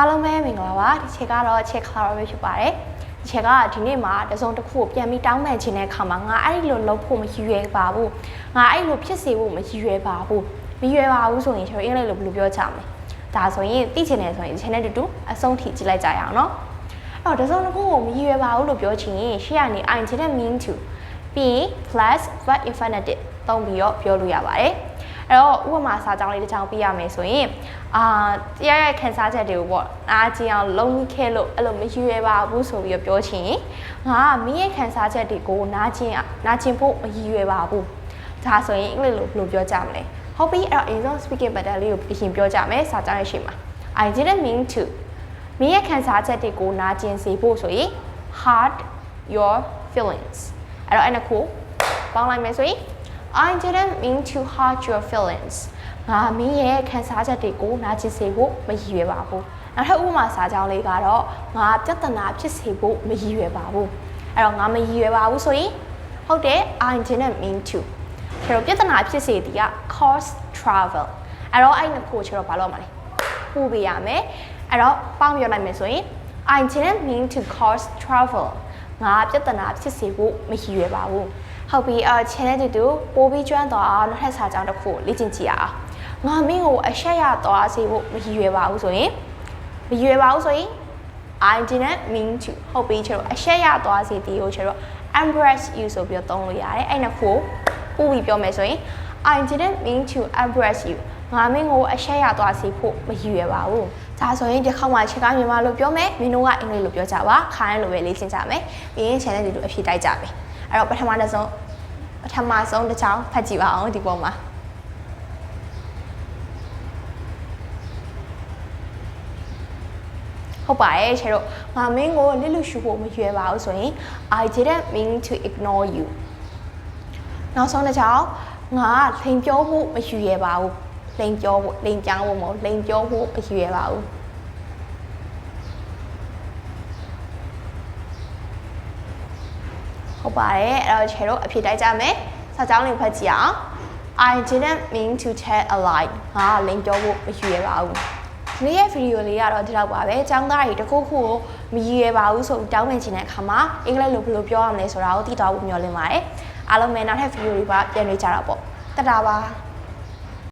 အားလုံးပဲမင်္ဂလာပါဒီချက်ကတော့ချက်ခလာရပဲဖြစ်ပါတယ်ဒီချက်ကဒီနေ့မှာတစုံတစ်ခုကိုပြန်ပြီးတောင်းပန်ခြင်းတဲ့အခါမှာငါအဲ့ဒီလိုလုပ်ဖို့မရည်ရွယ်ပါဘူးငါအဲ့ဒီလိုဖြစ်စေဖို့မရည်ရွယ်ပါဘူးမရည်ရွယ်ပါဘူးဆိုရင်ကျွန်တော်အင်္ဂလိပ်လိုဘယ်လိုပြောကြမလဲဒါဆိုရင်သိချင်တယ်ဆိုရင်ဒီချက်နဲ့တူတူအဆုံးထိကြည့်လိုက်ကြရအောင်နော်အဲ့တော့တစုံတစ်ခုကိုမရည်ရွယ်ပါဘူးလို့ပြောချင်ရင်ရှေ့ကနေ I intend mean to ပြီး plus verb infinitive သုံးပြီးတော့ပြောလို့ရပါတယ် အဲ့တော့ဥပမာစာကြောင်းလေးတစ်ချောင်းပြရမယ်ဆိုရင်အာတရားရဲ့ခန်းစားချက်တွေကိုပေါ့အားကျင်အောင်လုံးဝခဲလို့အဲ့လိုမရွယ်ပါဘူးဆိုပြီးတော့ပြောချင်ရင်ငါကမင်းရဲ့ခန်းစားချက်တွေကိုနားကျင်နားကျင်ဖို့မရွယ်ပါဘူးဒါဆိုရင်အင်္ဂလိပ်လိုဘယ်လိုပြောကြမလဲဟုတ်ပြီအဲ့တော့အရင်ဆုံး speaking pattern လေးကိုအရင်ပြောကြမယ်စာကြောင်းရဲ့ရှေ့မှာ I didn't mean to မင်းရဲ့ခန်းစားချက်တွေကိုနားကျင်စေဖို့ဆိုရင် hurt your feelings အဲ့တော့အဲ့နှစ်ခုပေါင်းလိုက်မယ်ဆိုရင် I didn't mean to hurt your feelings ငါမင်းရဲ့ခံစားချက်တွေကိုနာကျင်စေဖို့မရည်ရွယ်ပါဘူးနောက်ထပ်ဥပမာစာကြောင်းလေးကတော့ငါပြဿနာဖြစ်စေဖို့မရည်ရွယ်ပါဘူးအဲ့တော့ငါမရည်ရွယ်ပါဘူးဆိုရင်ဟုတ်တယ် I didn't mean to ကျတော့ပြဿနာဖြစ်စေသည်က cause travel အဲ့တော့အဲ့နှစ်ခုကျတော့ဘာလို့မလဲပူပေးရမယ်အဲ့တော့ပေါင်းပြောနိုင်မယ်ဆိုရင် I didn't mean to cause travel ငါပြဿနာဖြစ်စေဖို့မရည်ရွယ်ပါဘူး ဟုတ်ပြီအ channel တူတူပိုးပြီးကျွမ်းသွားနောက်ထပ်စာကြောင်းတစ်ခုကိုလေ့ကျင့်ကြည့်ရအောင်ငါမင်းကိုအရှက်ရသွားစေဖို့မရည်ရွယ်ပါဘူးဆိုရင်မရည်ရွယ်ပါဘူးဆိုရင် I didn't mean to ဟုတ်ပြီကျတော့အရှက်ရသွားစေတီကိုကျတော့ embrace you ဆိုပြီးတော့သုံးလို့ရတယ်အဲ့နှစ်ခုကိုပို့ပြီးပြောမယ်ဆိုရင် I didn't mean to embrace you ငါမင်းကိုအရှက်ရသွားစေဖို့မရည်ရွယ်ပါဘူးဒါဆိုရင်ဒီခေါက်မှာချက်ကမြန်မာလိုပြောမယ်မင်းတို့ကအင်္ဂလိပ်လိုပြောကြပါခိုင်းလိုပဲလေ့ကျင့်ကြမယ်ပြီးရင် channel တူတူအဖြေတိုက်ကြမယ် အဲ့တော့ပထမတစ်ဆုံးပထမဆုံးတစ်ချောင်းဖတ်ကြည့်ပါအောင်ဒီပုံမှာဟုတ်ပါတယ်ချေတို့ငါမင်းကိုလစ်လူရှူဖို့မရွယ်ပါဘူးဆိုရင် I didn't mean to ignore you နောက်ဆုံးတစ်ချောင်းငါလိန်ပြောဖို့မရွယ်ပါဘူးလိန်ပြောဖို့လိန်ပြောင်းဖို့မဟုတ်လိန်ပြောဖို့မရွယ်ပါဘူး ဟုတ်ပါတယ်အဲ့တော့ချေတို့အဖြစ်တိုက်ကြမယ်စာကြောင်းလေးဖတ်ကြည့်အောင် I didn't mean to tell a lie ငါလိန်ပြောဖို့မရွယ်ပါဘူးဒီနေ့ရဲ့ဗီဒီယိုလေးကတော့ဒီလောက်ပါပဲ။ចောင်းသားတွေတခုခုကိုမရည်ရွယ်ပါဘူးဆိုပြီးတောင်းပန်ချင်တဲ့အခါမှာအင်္ဂလိပ်လိုဘယ်လိုပြောရမလဲဆိုတာကိုသိသွားဖို့မျှော်လင့်ပါတယ်။အားလုံးပဲနောက်ထပ်ဗီဒီယိုတွေပါပြန်နေကြတာပေါ့။တတာပါ။